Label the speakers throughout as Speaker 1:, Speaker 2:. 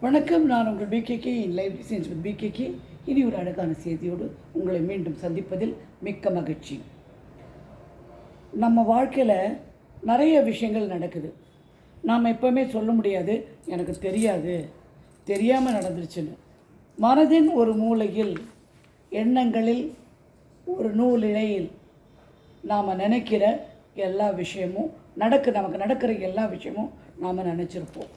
Speaker 1: வணக்கம் நான் உங்கள் PKK in life designs with PKK இனி ஒரு அழகான செய்தியோடு உங்களை மீண்டும் சந்திப்பதில் மிக்க மகிழ்ச்சி. நம்ம வாழ்க்கையில் நிறைய விஷயங்கள் நடக்குது. நாம் எப்போவுமே சொல்ல முடியாது எனக்கு தெரியாது தெரியாமல் நடந்துருச்சுன்னு. மனதின் ஒரு மூலையில் எண்ணங்களில் ஒரு நூலிழையில் நாம் நினைக்கிற எல்லா விஷயமும் நடக்கு நமக்கு நடக்கிற எல்லா விஷயமும் நாம் நினச்சிருப்போம்.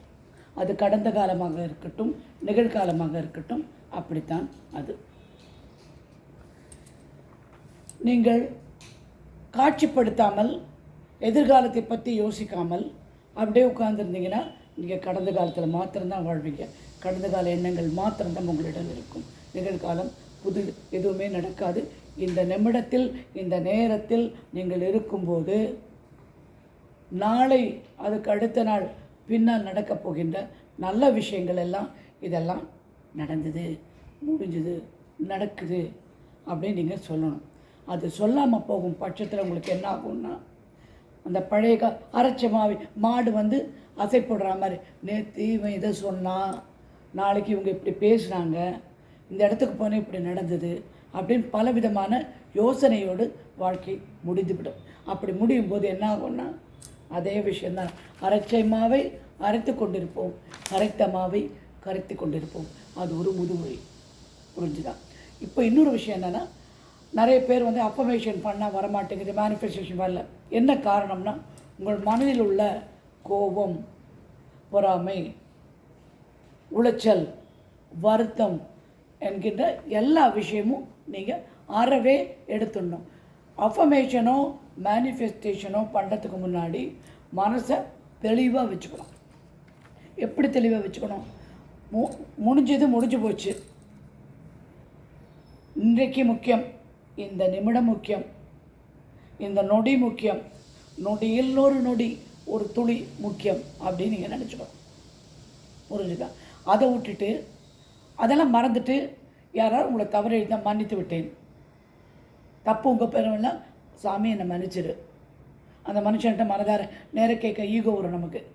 Speaker 1: அது கடந்த காலமாக இருக்கட்டும் நிகழ்காலமாக இருக்கட்டும் அப்படித்தான் அது. நீங்கள் காட்சிப்படுத்தாமல் எதிர்காலத்தை பற்றி யோசிக்காமல் அப்படியே உட்கார்ந்துருந்தீங்கன்னா நீங்கள் கடந்த காலத்தில் மாத்திரம்தான் வாழ்வீங்க. கடந்த கால எண்ணங்கள் மாத்திரம்தான் உங்களிடம் இருக்கும். நிகழ்காலம் புது எதுவுமே நடக்காது. இந்த நிமிடத்தில் இந்த நேரத்தில் நீங்கள் இருக்கும்போது நாளை அதுக்கு அடுத்த நாள் பின்னால் நடக்கப் போகின்ற நல்ல விஷயங்கள் எல்லாம் இதெல்லாம் நடந்தது முடிஞ்சுது நடக்குது அப்படின்னு நீங்கள் சொல்லணும். அது சொல்லாமல் போகும் பட்சத்தில் உங்களுக்கு என்ன ஆகும்னா அந்த பழைய கா அரைச்ச மாவி மாடு வந்து அசைப்படுற மாதிரி நேற்று இவன் இதை சொன்னான் நாளைக்கு இவங்க இப்படி பேசுனாங்க இந்த இடத்துக்கு போனால் இப்படி நடந்தது அப்படின்னு பலவிதமான யோசனையோடு வாழ்க்கை முடிந்துவிடும். அப்படி முடியும் போது என்ன ஆகும்னா அதே விஷயந்தான் அரைச்சை மாவை அரைத்து கொண்டிருப்போம். கரைத்த மாவை கரைத்து கொண்டிருப்போம். அது ஒரு முதுமொழி புரிஞ்சுதான் இப்போ இன்னொரு விஷயம் என்னென்னா நிறைய பேர் வந்து அப்பமேஷன் பண்ணால் வரமாட்டேங்குது மேனிஃபெஸ்டேஷன் வரல. என்ன காரணம்னா உங்கள் மனதில் உள்ள கோபம் பொறாமை உளைச்சல் வருத்தம் என்கின்ற எல்லா விஷயமும் நீங்கள் அறவே எடுத்துடணும். அஃபர்மேஷனோ மேனிஃபெஸ்டேஷனோ பண்ணுறதுக்கு முன்னாடி மனசை தெளிவாக வச்சுக்கணும். எப்படி தெளிவாக வச்சுக்கணும்? மு முடிஞ்சது முடிஞ்சு போச்சு. இன்றைக்கு முக்கியம் இந்த நிமிடம் முக்கியம் இந்த நொடி முக்கியம் நொடியில் ஒரு நொடி ஒரு துளி முக்கியம் அப்படின்னு நீங்கள் நினச்சிக்கணும். புரிஞ்சுதா? அதை விட்டுட்டு அதெல்லாம் மறந்துட்டு யாராவது உங்களை தவறு எழுதினா மன்னித்து விட்டேன். தப்பு உங்கள் பேரும் சாமி என்னை மன்னிச்சிரு. அந்த மனுஷன்ட்ட மனதார நேர கேட்க ஈகோ வரும் நமக்கு.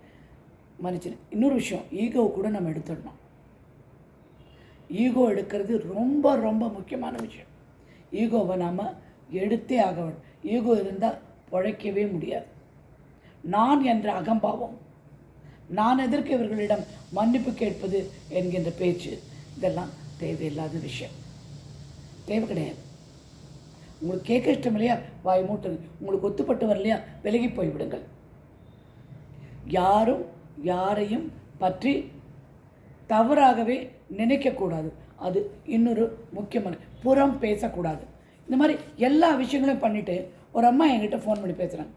Speaker 1: மன்னிச்சிரு. இன்னொரு விஷயம் ஈகோவை கூட நம்ம எடுத்துடணும். ஈகோ எடுக்கிறது ரொம்ப ரொம்ப முக்கியமான விஷயம். ஈகோவை நாம் எடுத்தே ஆக வேண்டும் ஈகோ இருந்தால் பிழைக்கவே முடியாது. நான் என்ற அகம்பாவம். நான் எதற்கு இவர்களிடம் மன்னிப்பு கேட்பது என்கின்ற பேச்சு. இதெல்லாம் தேவையில்லாத விஷயம். தேவை கிடையாது. உங்களுக்கு கேட்க இஷ்டம் இல்லையா? வாய் மூட்டுங்க உங்களுக்கு ஒத்துப்பட்டு வரலையா விலகி போய்விடுங்கள் யாரும் யாரையும் பற்றி தவறாகவே நினைக்கக்கூடாது அது இன்னொரு முக்கியமான புறம் பேசக்கூடாது. இந்த மாதிரி எல்லா விஷயங்களையும் பண்ணிவிட்டு ஒரு அம்மா என்கிட்ட ஃபோன் பண்ணி பேசுகிறாங்க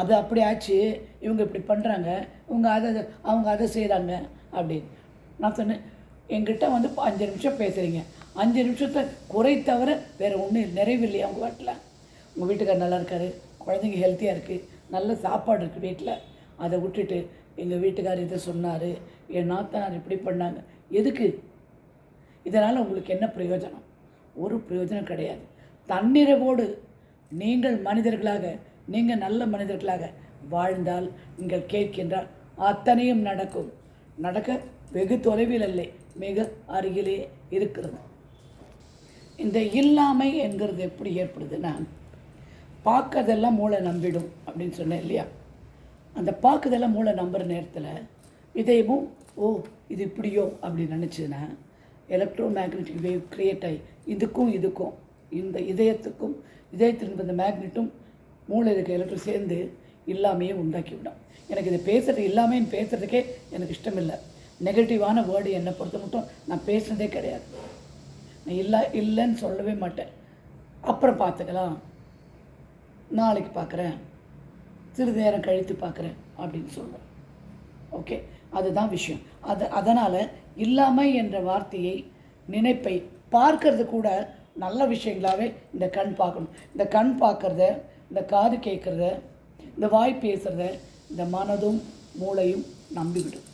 Speaker 1: அது அப்படி ஆச்சு இவங்க இப்படி பண்ணுறாங்க இவங்க அதை அவங்க அதை செய்கிறாங்க அப்படின்னு. நான் சொன்னேன் எங்கிட்ட வந்து இப்போ அஞ்சு நிமிஷம் பேசுகிறீங்க அஞ்சு நிமிஷத்தை குறை தவிர வேறு ஒன்றும் நிறைவு இல்லையா உங்கள் வீட்டில். உங்கள் வீட்டுக்கார் நல்லா இருக்காரு குழந்தைங்க ஹெல்த்தியாக இருக்குது நல்ல சாப்பாடு இருக்குது வீட்டில். அதை விட்டுட்டு எங்கள் வீட்டுக்கார் இதை சொன்னார் என் நாத்தனார் இப்படி பண்ணாங்க. எதுக்கு? இதனால் உங்களுக்கு என்ன பிரயோஜனம்? ஒரு பிரயோஜனம் கிடையாது. தன்னிறைவோடு நீங்கள் மனிதர்களாக நீங்கள் நல்ல மனிதர்களாக வாழ்ந்தால் நீங்கள் கேட்கின்றால் அத்தனையும் நடக்கும். நடக்க வெகு தொலைவில் இல்லை மிக அருகிலே இருக்கிறது. இந்த இல்லாமை என்கிறது எப்படி ஏற்படுதுன்னா பார்க்கறதெல்லாம் மூளை நம்பிடும் அப்படின்னு சொன்னேன் இல்லையா? அந்த பார்க்கறதெல்லாம் மூளை நம்புகிற நேரத்தில் இதயமும் ஓ இது இப்படியோ? அப்படின்னு நினச்சின்னா எலக்ட்ரோ மேக்னெட்டிக் வேவ் க்ரியேட் ஆகி இதுக்கும் இதுக்கும் இந்த இதயத்துக்கும் இதயத்திற்கு இந்த மேக்னெட்டும் மூளை இருக்க எலக்ட்ரோ சேர்ந்து இல்லாமையே உண்டாக்கி விடும் எனக்கு இது பேசுகிறது இல்லாமல் பேசுகிறதுக்கே எனக்கு இஷ்டம் இல்லை நெகட்டிவான வேர்டு என்னை பொறுத்த மட்டும் நான் பேசுனதே கிடையாது. நான் இல்லை இல்லைன்னு சொல்லவே மாட்டேன். அப்புறம் பார்த்துக்கலாம். நாளைக்கு பார்க்குறேன். சிறிது நேரம் கழித்து பார்க்குறேன் அப்படின்னு சொல்லுவேன் ஓகே அதுதான் விஷயம். அது அதனால் இல்லாமை என்ற வார்த்தையை நினைப்பை பார்க்கறது கூட நல்ல விஷயங்களாகவே இந்த கண் பார்க்கணும். இந்த கண் பார்க்குறத இந்த காது கேட்குறத இந்த வாய் பேசுகிறத இந்த மனதும் மூளையும் நம்பிவிடும்.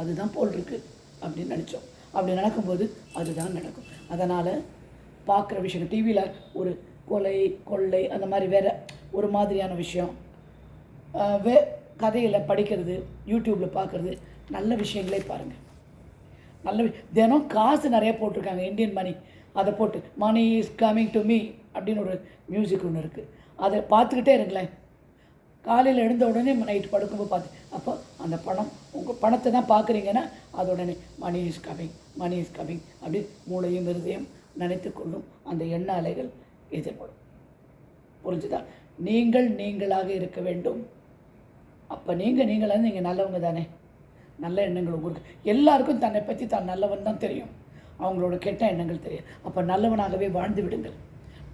Speaker 1: அதுதான் போல் இருக்கு அப்படின்னு நினச்சோம். அப்படி நடக்கும்போது அதுதான் நடக்கும். அதனால் பார்க்குற விஷயம் டிவியில் ஒரு கொலை கொள்ளை அந்த மாதிரி வேற ஒரு மாதிரியான விஷயம். வே கதையில் படிக்கிறது யூடியூப்பில் பார்க்குறது நல்ல விஷயங்களே பாருங்கள் நல்ல தினம் காசு நிறைய போட்டிருக்காங்க இந்தியன் மணி அதை போட்டு money is coming to me அப்படின்னு ஒரு மியூசிக் ஒன்று இருக்குது அதை பார்த்துக்கிட்டே இருங்களேன். காலையில் எழுந்த உடனே நைட் படுக்கும்போது பார்த்து அப்போ அந்த பணம் உங்கள் பணத்தை தான் பார்க்குறீங்கன்னா அது உடனே money is coming money is coming அப்படி மூளையும் இருதயம் நினைத்து கொள்ளும் அந்த எண்ண அலைகள் எதிர்படும். புரிஞ்சுதா? நீங்கள் நீங்களாக இருக்க வேண்டும். அப்போ நீங்கள் நீங்களாக நீங்கள் நல்லவங்க தானே? நல்ல எண்ணங்கள் உங்களுக்கு. எல்லாருக்கும் தன்னை பற்றி தான் நல்லவன் தான் தெரியும். அவங்களோட கெட்ட எண்ணங்கள் தெரியும். அப்போ நல்லவனாகவே வாழ்ந்து விடுங்கள்.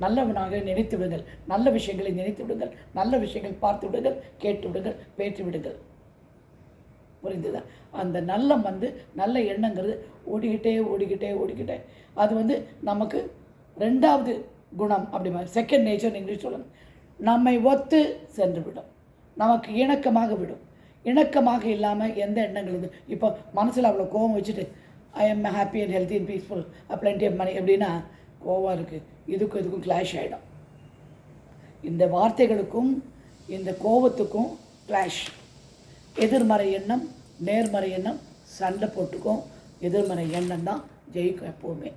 Speaker 1: நல்லவனாக நினைத்து விடுங்கள். நல்ல விஷயங்களை நினைத்து விடுங்கள். நல்ல விஷயங்கள் பார்த்து விடுங்கள். கேட்டு விடுங்கள். பேற்றி விடுங்கள். புரிந்துதா? அந்த நல்லம் வந்து நல்ல எண்ணங்கிறது ஓடிக்கிட்டே ஓடிக்கிட்டே ஓடிக்கிட்டே. அது வந்து நமக்கு ரெண்டாவது குணம் அப்படி மாதிரி. செகண்ட் நேச்சர் இங்கிலீஷ் சொல்லணும் நம்மை ஒத்து சென்று விடும். நமக்கு இணக்கமாக விடும். இணக்கமாக இல்லாமல் எந்த எண்ணங்கள் இது? இப்போ மனசில் அவ்வளோ கோபம் வச்சுட்டு I am happy and healthy and peaceful plenty of money எப்படின்னா கோவம் இருக்குது இதுக்கும் இதுக்கும் கிளாஷ் ஆகிடும் இந்த வார்த்தைகளுக்கும் இந்த கோபத்துக்கும் கிளாஷ் எதிர்மறை எண்ணம் நேர்மறை எண்ணம் சண்டை போட்டுக்கும். எதிர்மறை எண்ணம் தான் ஜெயிக்கும் எப்போவுமே.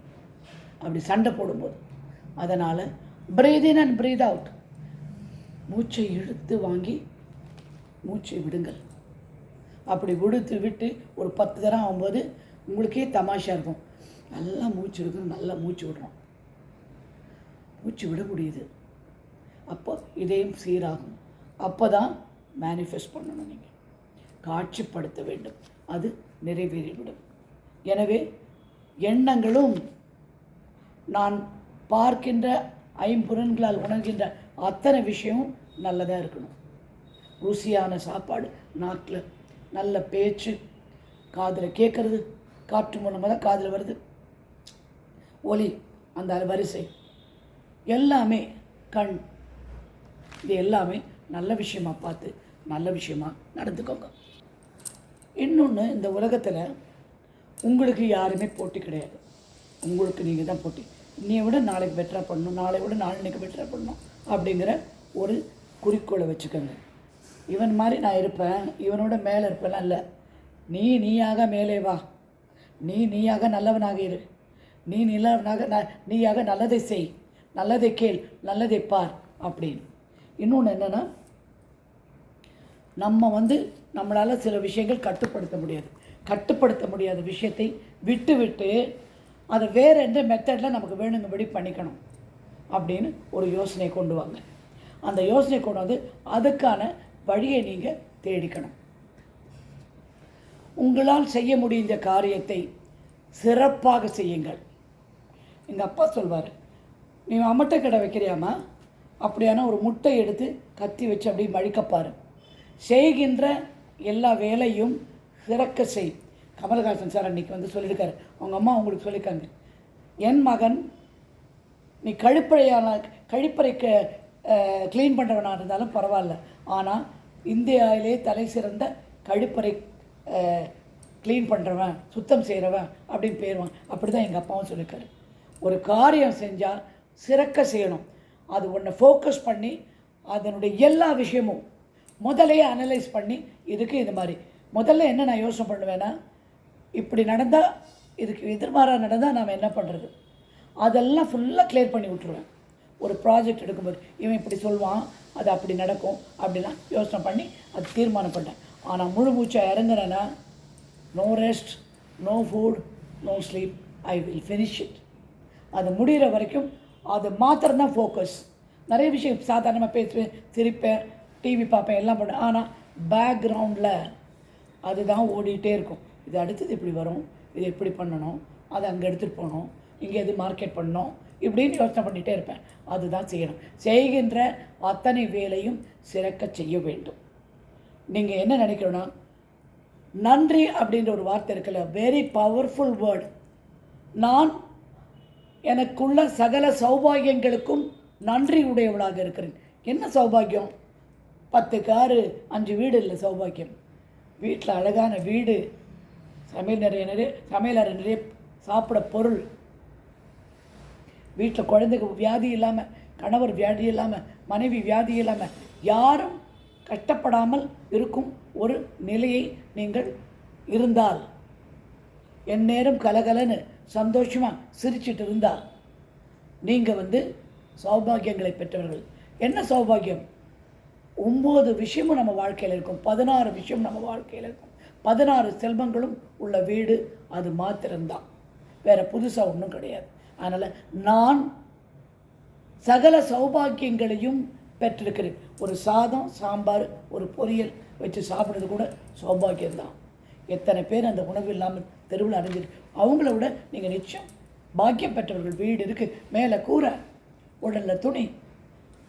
Speaker 1: அப்படி சண்டை போடும்போது. அதனால் breathe in and breathe out மூச்சை இழுத்து வாங்கி மூச்சை விடுங்கள். அப்படி விடுத்து விட்டு ஒரு பத்து தரம் ஆகும்போது உங்களுக்கே தமாஷா இருக்கும். நல்லா மூச்சு எடுக்கணும் நல்லா மூச்சு விடுறோம் மூச்சு விட முடியுது அப்போ இதயம் சீராகும். அப்போ தான் மேனிஃபெஸ்ட் பண்ணணும் நீங்கள் காட்சிப்படுத்த வேண்டும். அது நிறைவேறிவிடும். எனவே எண்ணங்களும் நான் பார்க்கின்ற ஐம்புலன்களால் உணர்கின்ற அத்தனை விஷயமும் நல்லதாக இருக்கணும். ருசியான சாப்பாடு நாக்கில் நல்ல பேச்சு காதில் கேட்குறது காற்று மூலமாக தான் காதில் வருது. ஒலி அந்த வரிசை. எல்லாமே கண். இது எல்லாமே நல்ல விஷயமாக பார்த்து நல்ல விஷயமா நடந்துக்கோங்க. இன்னொன்று இந்த உலகத்தில் உங்களுக்கு யாருமே போட்டி கிடையாது. உங்களுக்கு நீங்கள் தான் போட்டி. இன்னையை விட நாளைக்கு பெட்டராக பண்ணணும் நாளை விட நாளைக்கு பெட்டராக பண்ணணும் அப்படிங்கிற ஒரு குறிக்கோளை வச்சுக்கோங்க. இவன் மாதிரி நான் இருப்பேன் இவனோட மேலே இருப்பேலாம் இல்லை. நீ நீயாக மேலே வா. நீ நீயாக நல்லவனாக இரு. நீ நல்லவனாக ந நீயாக நல்லதை செய். நல்லதை கேள் நல்லதை பார் அப்படின்னு. இன்னொன்று என்னென்னா நம்ம வந்து நம்மளால் சில விஷயங்கள் கட்டுப்படுத்த முடியாது. கட்டுப்படுத்த முடியாத விஷயத்தை விட்டு விட்டு அதை வேறு எந்த மெத்தடில் நமக்கு வேணுங்கபடி பண்ணிக்கணும் அப்படின்னு ஒரு யோசனை கொண்டு வாங்க. அந்த யோசனை கொண்டு வந்து அதுக்கான வழியை நீங்கள் தேடிக்கணும். உங்களால் செய்ய முடிந்த காரியத்தை சிறப்பாக செய்யுங்கள். எங்கள் அப்பா சொல்வார் நீ அமட்டை கடை வைக்கிறியாம்மா? அப்படியான ஒரு முட்டை எடுத்து கத்தி வச்சு அப்படியே மழிக்கப்பாரு செய்கின்ற எல்லா வேலையும் சிறக்க செய். கமலஹாசன் சார் அன்றைக்கி வந்து சொல்லியிருக்காரு. அவங்க அம்மா அவங்களுக்கு சொல்லியிருக்காங்க. என் மகன் நீ கழிப்பறையான கழிப்பறைக்கு க்ளீன் பண்ணுறவனாக இருந்தாலும் பரவாயில்ல. ஆனால் இந்தியாவிலே தலை சிறந்த கழிப்பறை க்ளீன் பண்ணுறவன் சுத்தம் செய்கிறவன் அப்படின்னு பேருவான். அப்படி தான் எங்கள் அப்பாவும் சொல்லியிருக்காரு. ஒரு காரியம் செஞ்சால் சிறக்க செய்யணும். அது ஒன்றை ஃபோக்கஸ் பண்ணி அதனுடைய எல்லா விஷயமும் முதலையே அனலைஸ் பண்ணி இதுக்கு இது மாதிரி. முதல்ல என்ன நான் யோசனை பண்ணுவேன்னா இப்படி நடந்தால் இதுக்கு எதிர்மாறாக நடந்தால் நாம் என்ன பண்ணுறது அதெல்லாம் ஃபுல்லாக கிளியர் பண்ணி விட்ருவேன் ஒரு ப்ராஜெக்ட் எடுக்கும்போது இவன் இப்படி சொல்லுவான் அது அப்படி நடக்கும் அப்படிலாம் யோசனை பண்ணி அது தீர்மானம் பண்ணேன் ஆனால் முழு மூச்சை இறங்குறேன்னா no rest no food no sleep I will finish it அது முடிகிற வரைக்கும் அது மாத்திரம் தான் ஃபோக்கஸ் நிறைய விஷயம் சாதாரணமாக பேசுவேன் சிரிப்பேன் டிவி பார்ப்பேன் எல்லாம் பண்ணுவேன். ஆனால் பேக்ரவுண்டில் அதுதான் ஓடிக்கிட்டே இருக்கும். இது அடுத்தது இப்படி வரும்? இது எப்படி பண்ணணும்? அதை அங்கே எடுத்துகிட்டு போகணும். இங்கே எது மார்க்கெட் பண்ணணும்? இப்படின்னு யோசனை பண்ணிகிட்டே இருப்பேன். அதுதான் செய்யணும். செய்கின்ற அத்தனை வேலையும் சிறக்க செய்ய வேண்டும். நீங்கள் என்ன நினைக்கணும்னா நன்றி அப்படின்ற ஒரு வார்த்தை இருக்குல்ல? வெரி பவர்ஃபுல் வேர்டு நான் எனக்குள்ள சகல சௌபாகியங்களுக்கும் நன்றி உடையவளாக இருக்கிறேன். என்ன சௌபாகியம்? பத்து காரு அஞ்சு வீடு இல்லை சௌபாகியம். வீட்டில் அழகான வீடு சமையல் நிறைய நிறைய சமையல் நிறைய சாப்பிட பொருள். வீட்டில் குழந்தைக்கு வியாதி இல்லாமல் கணவர் வியாதி இல்லாமல் மனைவி வியாதி இல்லாமல் யாரும் கஷ்டப்படாமல் இருக்கும் ஒரு நிலையை நீங்கள் இருந்தால். என் நேரம் கலகலன்னு சந்தோஷமாக சிரிச்சிட்டு இருந்தா நீங்கள் வந்து சௌபாகியங்களை பெற்றவர்கள். என்ன சௌபாகியம்? ஒம்பது விஷயமும் நம்ம வாழ்க்கையில் இருக்கும். பதினாறு விஷயம் நம்ம வாழ்க்கையில் இருக்கும். பதினாறு செல்வங்களும் உள்ள வீடு அது மாத்திரம்தான். வேறு புதுசாக ஒன்றும் கிடையாது. அதனால் நான் சகல சௌபாக்கியங்களையும் பெற்றிருக்கிறேன். ஒரு சாதம் சாம்பார் ஒரு பொரியல் வச்சு சாப்பிட்றது கூட சௌபாக்கியம்தான் எத்தனை பேர் அந்த உணவு இல்லாமல் தெருவில் அடைஞ்சிருக்கு அவங்கள விட நீங்கள் நிச்சயம் பாக்கியம் பெற்றவர்கள் வீடு இருக்குது மேலே கூரை உடலில் துணி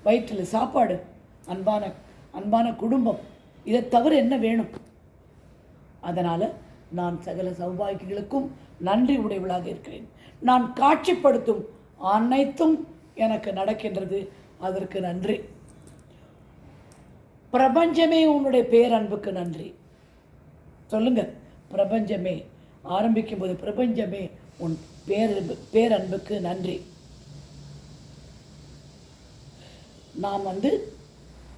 Speaker 1: வயிற்றில் சாப்பாடு அன்பான அன்பான குடும்பம். இதை தவிர என்ன வேணும்? அதனால் நான் சகல சௌபாகியங்களுக்கும் நன்றி உடையவளாக இருக்கிறேன். நான் காட்சிப்படுத்தும் அனைத்தும் எனக்கு நடக்கின்றது. அதற்கு நன்றி. பிரபஞ்சமே உன்னுடைய பேரன்புக்கு நன்றி. சொல்லுங்கள் பிரபஞ்சமே. ஆரம்பிக்கும் போது பிரபஞ்சமே உன் பேரன்பு பேரன்புக்கு நன்றி. நாம் வந்து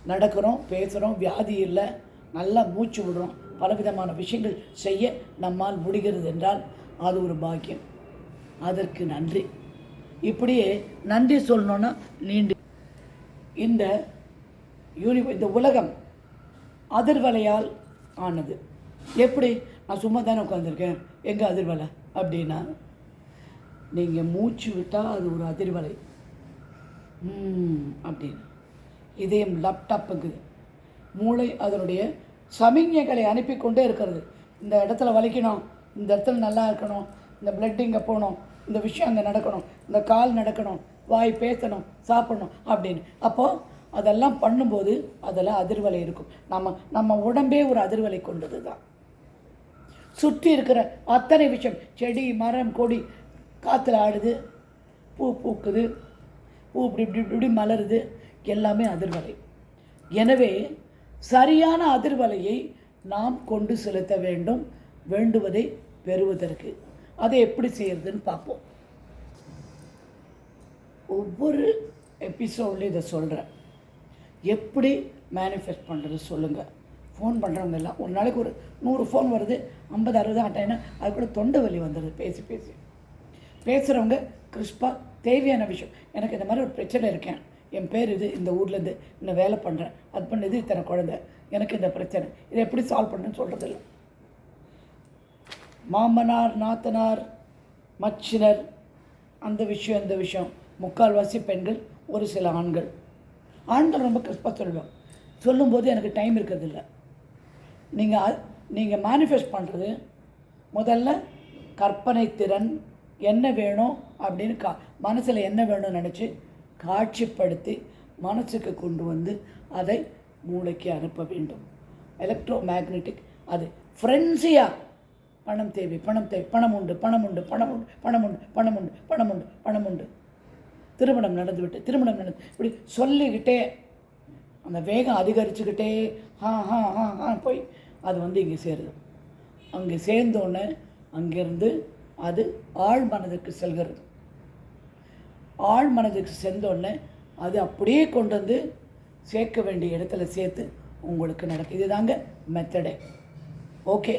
Speaker 1: நடக்கிறோம் பேசுகிறோம் வியாதி இல்லை நல்லா மூச்சு விடுறோம் பலவிதமான விஷயங்கள் செய்ய நம்மால் முடிகிறது என்றால் அது ஒரு பாக்கியம். அதற்கு நன்றி. இப்படியே நன்றி சொல்லணுன்னா நீண்டு. இந்த யூனி இந்த உலகம் அதிர்வலையால் ஆனது. எப்படி? நான் சும்மா தானே உட்காந்துருக்கேன் எங்கே அதிர்வலை? அப்படின்னா நீங்கள் மூச்சு விட்டால் அது ஒரு அதிர்வலை. அப்படின்னு. இதயம் லேப்டாப்புக்கு மூளை அதனுடைய சமிஞ்ஞைகளை அனுப்பி கொண்டே இருக்கிறது. இந்த இடத்துல வலிக்கணும் இந்த இடத்துல நல்லா இருக்கணும் இந்த பிளட் இங்கே போகணும் இந்த விஷயம் அங்கே நடக்கணும் இந்த கால் நடக்கணும் வாய் பேசணும் சாப்பிடணும் அப்படின்னு. அப்போது அதெல்லாம் பண்ணும்போது அதெல்லாம் அதிர்வலை இருக்கும். நம்ம நம்ம உடம்பே ஒரு அதிர்வலை கொண்டது தான் சுற்றி இருக்கிற அத்தனை விஷயம். செடி மரம் கொடி காற்றுல ஆடுது. பூ பூக்குது. பூ இப்படி இப்படி இப்படி இப்படி மலருது. எல்லாமே அதிர்வலை. எனவே சரியான அதிர்வலையை நாம் கொண்டு செலுத்த வேண்டும். வேண்டுவதை பெறுவதற்கு. அதை எப்படி செய்யறதுன்னு பார்ப்போம். ஒவ்வொரு எபிசோட்லேயும் இதை சொல்கிறேன் எப்படி மேனிஃபெஸ்ட் பண்ணுறது சொல்லுங்கள் ஃபோன் பண்ணுறவங்க எல்லாம் ஒரு நாளைக்கு ஒரு நூறு ஃபோன் வருது ஐம்பது அறுபது ஆட்டாயினா அது கூட தொண்டை வலி வந்துடுது பேசி பேசி. பேசுகிறவங்க கிறிஸ்பாக தேவையான விஷயம். எனக்கு இந்த மாதிரி ஒரு பிரச்சனை இருக்கேன். என் பேர் இது இந்த ஊர்லேருந்து இந்த வேலை பண்ணுறேன் அது பண்ணுது இத்தனை குழந்தை. எனக்கு இந்த பிரச்சனை. இதை எப்படி சால்வ் பண்ணுன்னு சொல்கிறதில்ல மாமனார் நாத்தனார் மச்சினர் அந்த விஷயம் இந்த விஷயம். முக்கால்வாசி பெண்கள் ஒரு சில ஆண்கள். ஆண்கள் ரொம்ப கிறிஸ்பாக சொல்லுவோம் சொல்லும்போது எனக்கு டைம் இருக்கிறதில்ல. நீங்கள் நீங்கள் மேனிஃபெஸ்ட் பண்ணுறது முதல்ல கற்பனை திறன் என்ன வேணும் அப்படின்னு கா மனசில் என்ன வேணும்னு நினச்சி காட்சிப்படுத்தி மனசுக்கு கொண்டு வந்து அதை மூளைக்கு அனுப்ப வேண்டும். எலக்ட்ரோ மேக்னெட்டிக் அது ஃப்ரெண்ட்ஸியாக பணம் தேவை பணம் தேவை பணம் உண்டு பணம் உண்டு பணம் உண்டு பணம் உண்டு பணம் உண்டு பணம் உண்டு பணம் உண்டு. திருமணம் நடந்துவிட்டு திருமணம் நடந்து இப்படி சொல்லிக்கிட்டே அந்த வேகம் அதிகரிச்சுக்கிட்டே ஹா ஹா ஹா ஹா போய் அது வந்து இங்கே சேருது. அங்கே சேர்ந்தோடனே அங்கேருந்து அது ஆழ் மனதுக்கு செல்கிறது. ஆழ் மனதுக்கு சென்றோடனே அது அப்படியே கொண்டு வந்து சேர்க்க வேண்டிய இடத்துல சேர்த்து உங்களுக்கு நடக்குது இதுதாங்க மெத்தடே ஓகே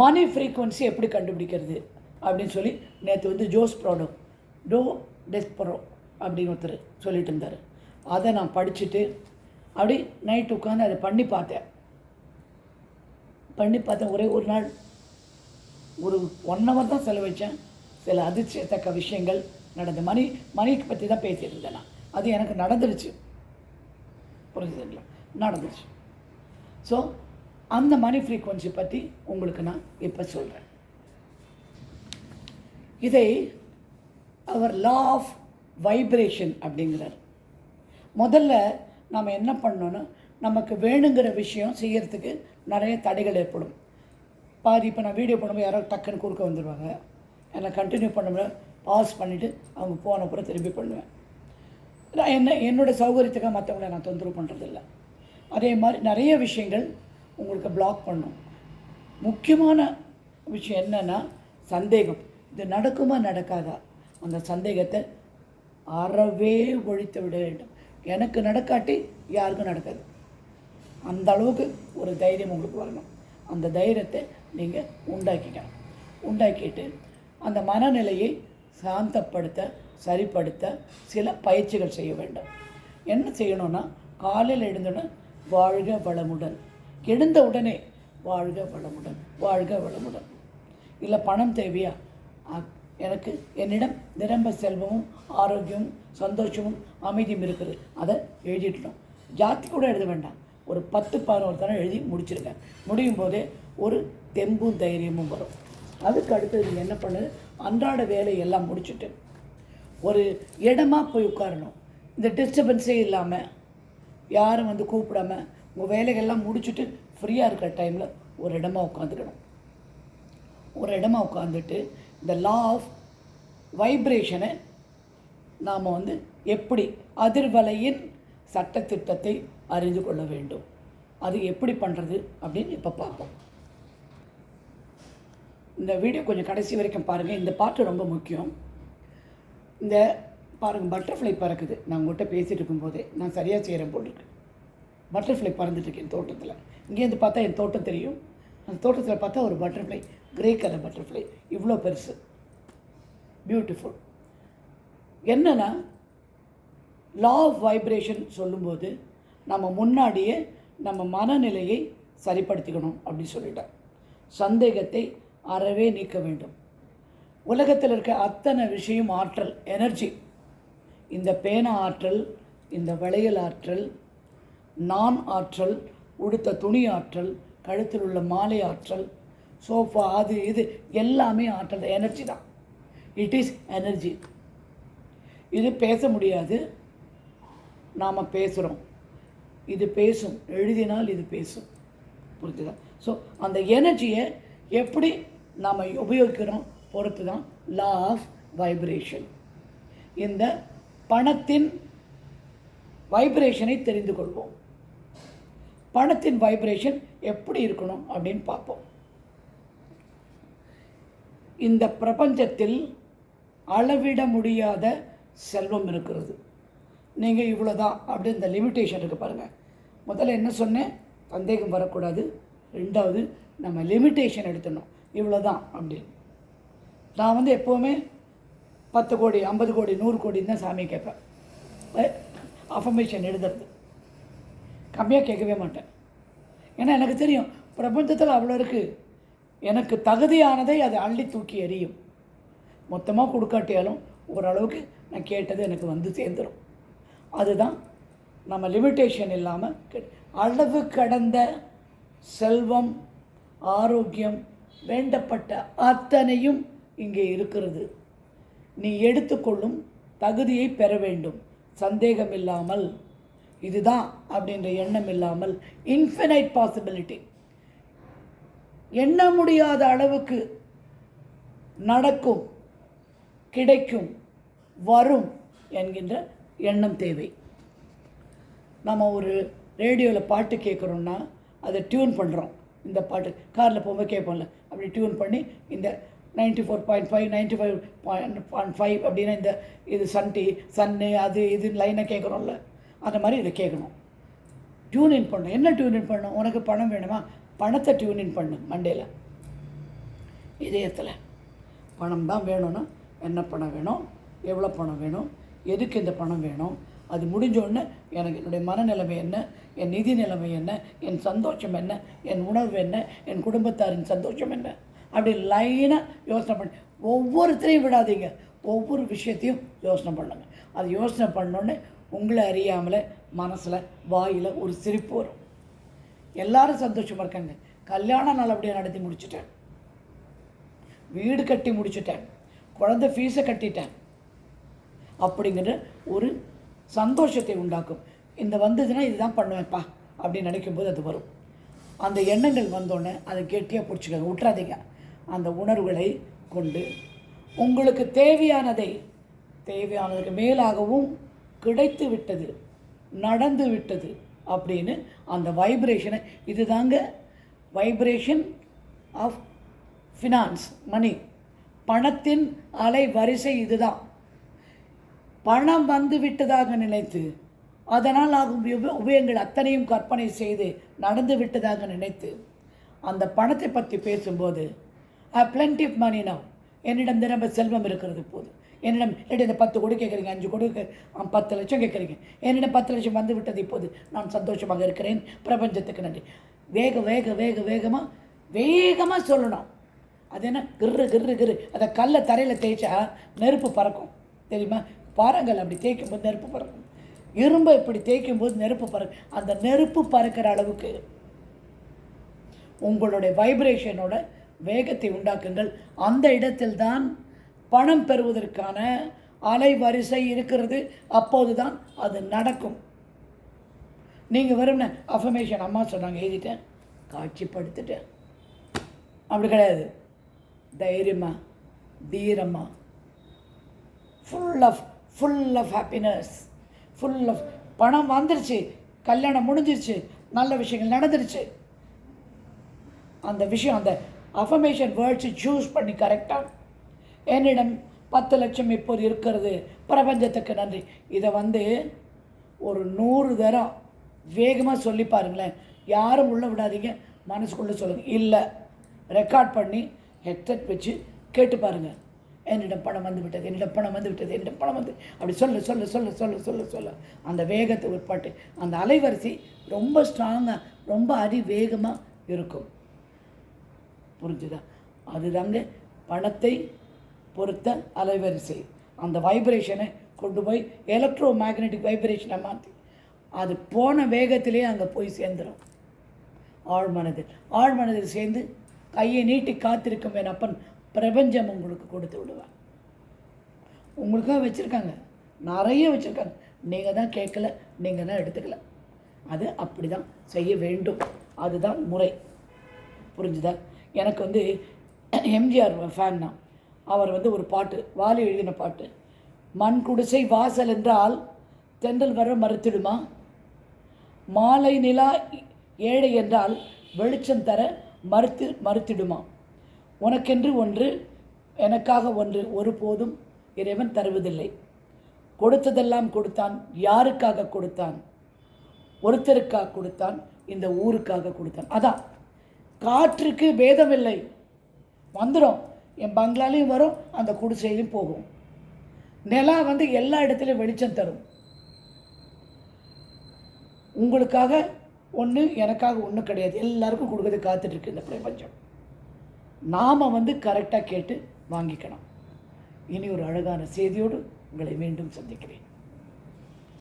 Speaker 1: மணி ஃப்ரீக்குவன்சி எப்படி கண்டுபிடிக்கிறது? அப்படின்னு சொல்லி நேற்று வந்து ஜோஸ் ப்ராடோ டோ டெஸ்ப்ரோ அப்படின்னு ஒருத்தர் சொல்லிட்டு இருந்தார். அதை நான் படிச்சுட்டு அப்படி நைட் உட்காந்து அதை பண்ணி பார்த்தேன். பண்ணி பார்த்தேன். ஒரே ஒரு நாள் ஒரு ஒன் ஹவர் தான் செலவழித்தேன் சில அதிர்ச்சியத்தக்க விஷயங்கள் நடந்து மணி மணிக்கு பற்றி தான் பேசியிருந்தேன் நான். அது எனக்கு நடந்துருச்சு. புரிஞ்சுதுங்களா நடந்துச்சு ஸோ அந்த மணி ஃப்ரீக்குவன்சி பற்றி உங்களுக்கு நான் இப்போ சொல்கிறேன் இதை அவர் லா ஆஃப் வைப்ரேஷன் அப்படிங்கிறார். முதல்ல நாம் என்ன பண்ணோன்னா நமக்கு வேணுங்கிற விஷயம் செய்கிறதுக்கு நிறைய தடைகள் ஏற்படும். பாதி இப்போ நான் வீடியோ பண்ணும்போது யாரோ டக்குன்னு குறுக்க வந்துடுவாங்க என்னை கண்டினியூ பண்ணும்போது பாஸ் பண்ணிவிட்டு அவங்க போன அப்புறம் திரும்பி பண்ணுவேன். நான் என்ன என்னோடய சௌகரியத்துக்காக மற்றவங்கள நான் தொந்தரவு பண்ணுறதில்ல அதே மாதிரி நிறைய விஷயங்கள் உங்களுக்கு பிளாக் பண்ணும். முக்கியமான விஷயம் என்னென்னா சந்தேகம். இது நடக்குமா நடக்காதா? அந்த சந்தேகத்தை அறவே ஒழித்து விட வேண்டும். எனக்கு நடக்காட்டி யாருக்கும் நடக்காது. அந்த அளவுக்கு ஒரு தைரியம் உங்களுக்கு வரணும். அந்த தைரியத்தை நீங்கள் உண்டாக்கிக்கணும். உண்டாக்கிட்டு அந்த மனநிலையை சாந்தப்படுத்த சரிப்படுத்த சில பயிற்சிகள் செய்ய வேண்டும். என்ன செய்யணும்னா காலையில் எழுந்தோடனே வாழ்க வளமுடன். எழுந்த உடனே வாழ்க வளமுடன். வாழ்க வளமுடன். இல்லை பணம் தேவையா? எனக்கு என்னிடம் நிரம்ப செல்வமும் ஆரோக்கியமும் சந்தோஷமும் அமைதியும் இருக்குது. அதை எழுதிட்டோம் ஜாதி கூட எழுத வேண்டாம். ஒரு பத்து பதினோரு தடவை எழுதி முடிச்சிருக்கேன் முடியும் போதே ஒரு தெம்பும் தைரியமும் வரும். அதுக்கு அடுத்தது என்ன பண்ணுது அன்றாட வேலையெல்லாம் முடிச்சுட்டு ஒரு இடமா போய் உட்காரணும். இந்த டிஸ்டர்பன்ஸே இல்லாமல் யாரும் வந்து கூப்பிடாம உங்கள் வேலைகள்லாம் முடிச்சுட்டு ஃப்ரீயாக இருக்கிற டைமில் ஒரு இடமா உட்காந்துக்கணும். ஒரு இடமா உட்காந்துட்டு இந்த லா ஆஃப் வைப்ரேஷனை நாம் வந்து எப்படி அதிர்வலையின் சட்டத்திட்டத்தை அறிந்து கொள்ள வேண்டும். அது எப்படி பண்ணுறது அப்படின்னு இப்போ பார்ப்போம். இந்த வீடியோ கொஞ்சம் கடைசி வரைக்கும் பாருங்கள் இந்த பாட்டு ரொம்ப முக்கியம். இந்த பாருங்கள் பட்டர்ஃப்ளை பறக்குது. நான் உங்கள்கிட்ட பேசிகிட்டு இருக்கும்போதே நான் சரியாக செய்கிறேன் போட்டிருக்கு. பட்டர்ஃப்ளை பறந்துட்டுருக்கேன் தோட்டத்தில். இங்கேருந்து பார்த்தா என் தோட்டம் தெரியும். அந்த தோட்டத்தில் பார்த்தா ஒரு பட்டர்ஃப்ளை கிரே கலர் பட்டர்ஃப்ளை இவ்வளோ பெருசு. பியூட்டிஃபுல் என்னென்னா லா ஆஃப் வைப்ரேஷன் சொல்லும்போது நம்ம முன்னாடியே நம்ம மனநிலையை சரிப்படுத்திக்கணும் அப்படின்னு சொல்லிட்டேன். சந்தேகத்தை அறவே நீக்க வேண்டும். உலகத்தில் இருக்க அத்தனை விஷயம் ஆற்றல் எனர்ஜி இந்த பேனா ஆற்றல் இந்த வளையல் ஆற்றல் நான் ஆற்றல் உடுத்த துணி ஆற்றல் கழுத்தில் உள்ள மாலை ஆற்றல் சோஃபா அது இது எல்லாமே ஆற்றல் எனர்ஜி தான். இட் இஸ் எனர்ஜி இது பேச முடியாது. நாம் பேசுகிறோம் இது பேசும். எழுதினால் இது பேசும். புரிஞ்சுதா? ஸோ அந்த எனர்ஜியை எப்படி நாம் உபயோகிக்கிறோம்? பொறுத்து தான். லா ஆஃப் வைப்ரேஷன் இந்த பணத்தின் வைப்ரேஷனை தெரிந்து கொள்வோம். பணத்தின் வைப்ரேஷன் எப்படி இருக்கணும் அப்படின்னு பார்ப்போம். இந்த பிரபஞ்சத்தில் அளவிட முடியாத செல்வம் இருக்கிறது. நீங்கள் இவ்வளோதான் அப்படி இந்த லிமிட்டேஷன் இருக்குது பாருங்கள் முதல்ல என்ன சொன்னேன்? சந்தேகம் வரக்கூடாது. ரெண்டாவது நம்ம லிமிட்டேஷன் எடுத்துடணும். இவ்வளோதான் அப்படின்னு. நான் வந்து எப்போவுமே பத்து கோடி ஐம்பது கோடி நூறு கோடின்னு தான் சாமி கேட்பேன். அஃபர்மேஷன் எழுதுறது. கம்மியாக கேட்கவே மாட்டேன். ஏன்னா எனக்கு தெரியும் பிரபஞ்சத்தில் அவ்வளோ இருக்குது எனக்கு தகுதியானதை அதை அள்ளி தூக்கி எறியும். மொத்தமாக கொடுக்காட்டியாலும் ஓரளவுக்கு நான் கேட்டது எனக்கு வந்து சேர்ந்துடும் அதுதான் நம்ம லிமிட்டேஷன் இல்லாமல் கெ- அளவு கடந்த செல்வம் ஆரோக்கியம் வேண்டப்பட்ட அத்தனையும் இங்கே இருக்கிறது. நீ எடுத்துக்கொள்ளும் தகுதியை பெற வேண்டும். சந்தேகம் இல்லாமல் இதுதான் அப்படின்ற எண்ணம் இல்லாமல் இன்ஃபினைட் பாசிபிலிட்டி எண்ண முடியாத அளவுக்கு நடக்கும் கிடைக்கும் வரும் என்கின்ற எண்ணம் தேவை. நம்ம ஒரு ரேடியோவில் பாட்டு கேட்குறோன்னா அதை டியூன் பண்ணுறோம் இந்த பாட்டு காரில் போகும்போது கேட்போம்ல அப்படி டியூன் பண்ணி இந்த ninety four point five ninety five point point five அப்படின்னா இந்த இது சன் டி சன்னு அது இது லைனை கேட்குறோம்ல அந்த மாதிரி இதை கேட்கணும் டியூனின் பண்ணணும். என்ன டியூனின் பண்ணணும்? உனக்கு பணம் வேணுமா? பணத்தை டியூனின் பண்ணு மண்டேல இதயத்தில். பணம் தான் வேணும்னா என்ன பணம் வேணும் எவ்வளோ பணம் வேணும் எதுக்கு இந்த பணம் வேணும் அது முடிஞ்சோடனே எனக்கு என்னுடைய மனநிலைமை என்ன என் நிதி நிலைமை என்ன என் சந்தோஷம் என்ன என் உணர்வு என்ன என் குடும்பத்தாரின் சந்தோஷம் என்ன? அப்படி லைனாக யோசனை பண்ணி. ஒவ்வொருத்தரையும் விடாதீங்க. ஒவ்வொரு விஷயத்தையும் யோசனை பண்ணுங்க. அது யோசனை பண்ணோன்னே உங்களை அறியாமலே மனசில் வாயில் ஒரு சிரிப்பு வரும். எல்லாரும் சந்தோஷமாக இருக்காங்க. கல்யாணம் நல்லபடியாக நடத்தி முடிச்சுட்டேன். வீடு கட்டி முடிச்சுட்டேன். குழந்தை ஃபீஸை கட்டிட்டேன். அப்படிங்கிற ஒரு சந்தோஷத்தை உண்டாக்கும். இந்த வந்ததுன்னா இதுதான் பண்ணுவேன்ப்பா அப்படின்னு நினைக்கும்போது அது வரும். அந்த எண்ணங்கள் வந்தோடனே அதை கெட்டியாக பிடிச்சிக்கோங்க விட்றாதீங்க அந்த உணர்வுகளை கொண்டு உங்களுக்கு தேவையானதை தேவையானதுக்கு மேலாகவும் கிடைத்து விட்டது நடந்து விட்டது அப்படின்னு அந்த வைப்ரேஷனை இதுதாங்க வைப்ரேஷன் ஆஃப் ஃபினான்ஸ் மணி பணத்தின் அலை வரிசை இதுதான். பணம் வந்து விட்டதாக நினைத்து அதனால் ஆகும் உப- உபயங்கள் அத்தனையும் கற்பனை செய்து நடந்து விட்டதாக நினைத்து அந்த பணத்தை பற்றி பேசும்போது plenty of மணி நவ் என்னிடம் நிரம்ப செல்வம் இருக்கிறது போது. என்னிடம் இல்லாட்டி இந்த பத்து கொடு கேட்குறீங்க அஞ்சு கொடு கே- பத்து லட்சம் கேட்குறீங்க. என்னிடம் பத்து லட்சம் வந்து விட்டது இப்போது. நான் சந்தோஷமாக இருக்கிறேன். பிரபஞ்சத்துக்கு நன்றி. வேக வேக வேக வேகமாக வேகமாக சொல்லணும். அது என்ன? கிர்ரு கிர்ரு கிரு அதை கல்லை தரையில் தேய்ச்சா நெருப்பு பறக்கும். தெரியுமா? பாறைகள் அப்படி தேய்க்கும் போது நெருப்பு பறக்கும். இரும்பை இப்படி தேய்க்கும் போது நெருப்பு பறக்கும். அந்த நெருப்பு பறக்கிற அளவுக்கு உங்களுடைய வைப்ரேஷனோட வேகத்தை உண்டாக்குங்கள். அந்த இடத்தில்தான் பணம் பெறுவதற்கான அலைவரிசை இருக்கிறது. அப்போது தான் அது நடக்கும். நீங்கள் வெறும்ன அஃபர்மேஷன் அம்மா சொன்னாங்க எழுதிட்டேன். காட்சிப்படுத்திட்டேன். அப்படி கிடையாது. தைரியமாக தீரமாக full of full of happiness full of பணம் வந்துருச்சு. கல்யாணம் முடிஞ்சிருச்சு. நல்ல விஷயங்கள் நடந்துருச்சு. அந்த விஷயம் அந்த அஃபர்மேஷன் வேர்ட்ஸை சூஸ் பண்ணி கரெக்டாக என்னிடம் பத்து லட்சம் இப்போது இருக்கிறது. பிரபஞ்சத்துக்கு நன்றி. இதை வந்து ஒரு நூறு தரம் வேகமாக சொல்லி பாருங்களேன். யாரும் உள்ளே விடாதீங்க. மனசுக்குள்ளே சொல்லுங்கள் இல்லை. ரெக்கார்ட் பண்ணி ஹெட்செட் வச்சு கேட்டு பாருங்கள் என்னிடம் பணம் வந்து விட்டது. என்னிடம் பணம் வந்து விட்டது. என்னிடம் பணம் வந்து அப்படி சொல்ல சொல்ல சொல்ல சொல்ல சொல்ல சொல்ல. அந்த வேகத்தை உட்பாட்டு அந்த அலைவரிசை ரொம்ப ஸ்ட்ராங்காக ரொம்ப அதிவேகமாக இருக்கும். புரிஞ்சுதா? அதுதாங்க பணத்தை பொறுத்த அலைவரிசை. அந்த வைப்ரேஷனை கொண்டு போய் எலக்ட்ரோ மேக்னெட்டிக் வைப்ரேஷனை மாற்றி அது போன வேகத்திலே அங்கே போய் சேர்ந்துடும் ஆழ்மனதில் ஆழ்மனதில் சேர்ந்து கையை நீட்டி காத்திருக்கும் என் அப்பன் பிரபஞ்சம் உங்களுக்கு கொடுத்து விடுவேன் உங்களுக்காக வச்சுருக்காங்க. நிறைய வச்சுருக்காங்க. நீங்கள் தான் கேட்கல நீங்கள் தான் எடுத்துக்கல. அது அப்படி தான் செய்ய வேண்டும். அதுதான் முறை. புரிஞ்சுதா? எனக்கு வந்து எம்ஜிஆர் ஃபேன் தான். அவர் வந்து ஒரு பாட்டு வாலி எழுதின பாட்டு. மண் குடிசை வாசல் என்றால் தென்றல் வர மறுத்திடுமா? மாலை நிலா ஏழை என்றால் வெளிச்சம் தர மறுத்து மறுத்திடுமா? உனக்கென்று ஒன்று எனக்காக ஒன்று ஒருபோதும் இறைவன் தருவதில்லை. கொடுத்ததெல்லாம் கொடுத்தான் யாருக்காக கொடுத்தான்? ஒருத்தருக்காக கொடுத்தான் இந்த ஊருக்காக கொடுத்தான். அதான் காற்றுக்கு பேதமில்லை வந்துடும் என் பங்களாலையும் வரும் அந்த குடிசையிலையும் போகும். நிலா வந்து எல்லா இடத்துலையும் வெளிச்சம் தரும். உங்களுக்காக ஒன்று எனக்காக ஒன்றும் கிடையாது. எல்லாருக்கும் கொடுக்கறது காத்துட்ருக்கு இந்த பிரபஞ்சம். நாம் வந்து கரெக்டாக கேட்டு வாங்கிக்கணும். இனி ஒரு அழகான செய்தியோடு உங்களை மீண்டும் சந்திக்கிறேன்.